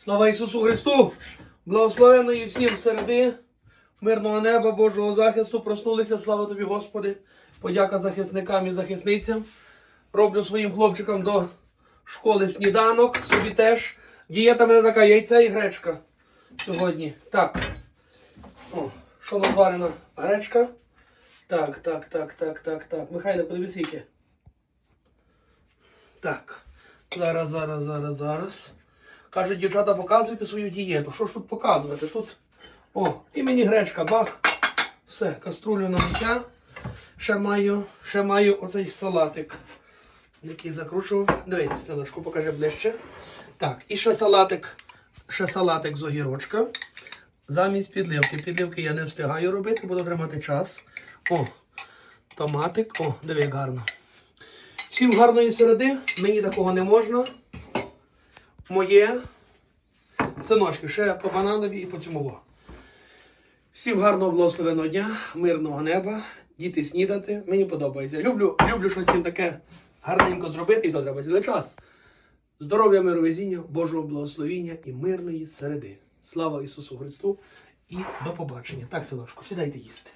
Слава Ісусу Христу! Благословеної всім середи, мирного неба, Божого захисту. Проснулися, слава тобі, Господи. Подяка захисникам і захисницям. Роблю своїм хлопчикам до школи сніданок. Собі теж. Дієта мене така яйця і гречка сьогодні. Так. О, що назварена? Гречка. Так, так, так, так, так, так. Михайло, тобі скільки? Так. Зараз, зараз, зараз, зараз. Кажуть, дівчата, показуйте свою дієту. Що ж тут показувати? Тут. О, і мені гречка, бах. Все, каструлю на миття. Ще маю, ще маю оцей салатик, який закручував. Дивись, селочку покажи ближче. Так, і ще салатик, ще салатик з огірочка. Замість підливки. Підливки я не встигаю робити, буду тримати час. О, томатик. О, диви, гарно. Всім гарної середи, мені такого не можна. Моє синочки, ще по бананові і по цьому. Всім гарного благословеного дня, мирного неба, діти снідати. Мені подобається. Люблю, люблю щось їм таке гарненько зробити, і то треба час. Здоров'я, миру, везіння, Божого благословіння і мирної середи. Слава Ісусу Христу і до побачення. Так, синочку, сідайте їсти.